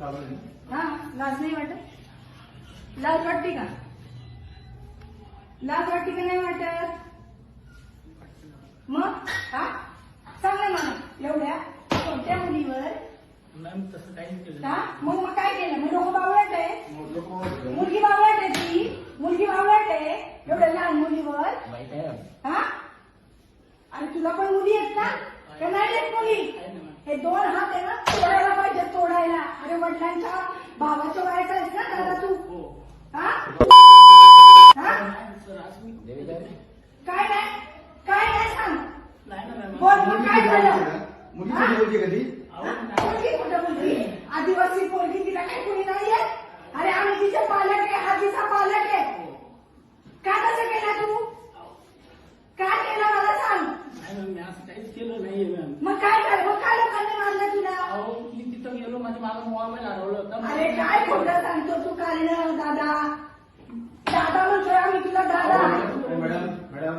हा लाज नाही वाटत? लाज वाटते का? लाज वाटते का नाही वाटत? मग हा? सांग ना मला एवढ्या कोणत्या मुलीवर. मॅम तसं काही नाही केलं. हा? मग मग काय केलं? मग लोक बावळट आहे. मुलगी बावळट आहे ती. मुलगी बावळट आहे. एवढ्या लहान मुलीवर. हा? आणि तुला पण मुली आहेत का? नाही आहेत मुली? हे दोन हात आहे ना भावाच्या वयाचा आहेस ना दादा तू? हा. हा? काय नाही? काय नाही सांग. बोल काय झालं? कधी कुठं मुलगी? आदिवासी पोरगी तिला काही कुणी नाहीये अरे आम्ही तिचे पालक आहे हा तिचा पालक आहे. का तसं केला तू? काय केलं मला सांग. नाही मॅम मी असं काहीच केलं नाहीये मॅम मग काय मागं मोबाईल हरवलं होतं. अरे काय खोटं सांगतो तू कारण दादा. दादा म्हणतोय आम्ही तुला दादा. Madam madam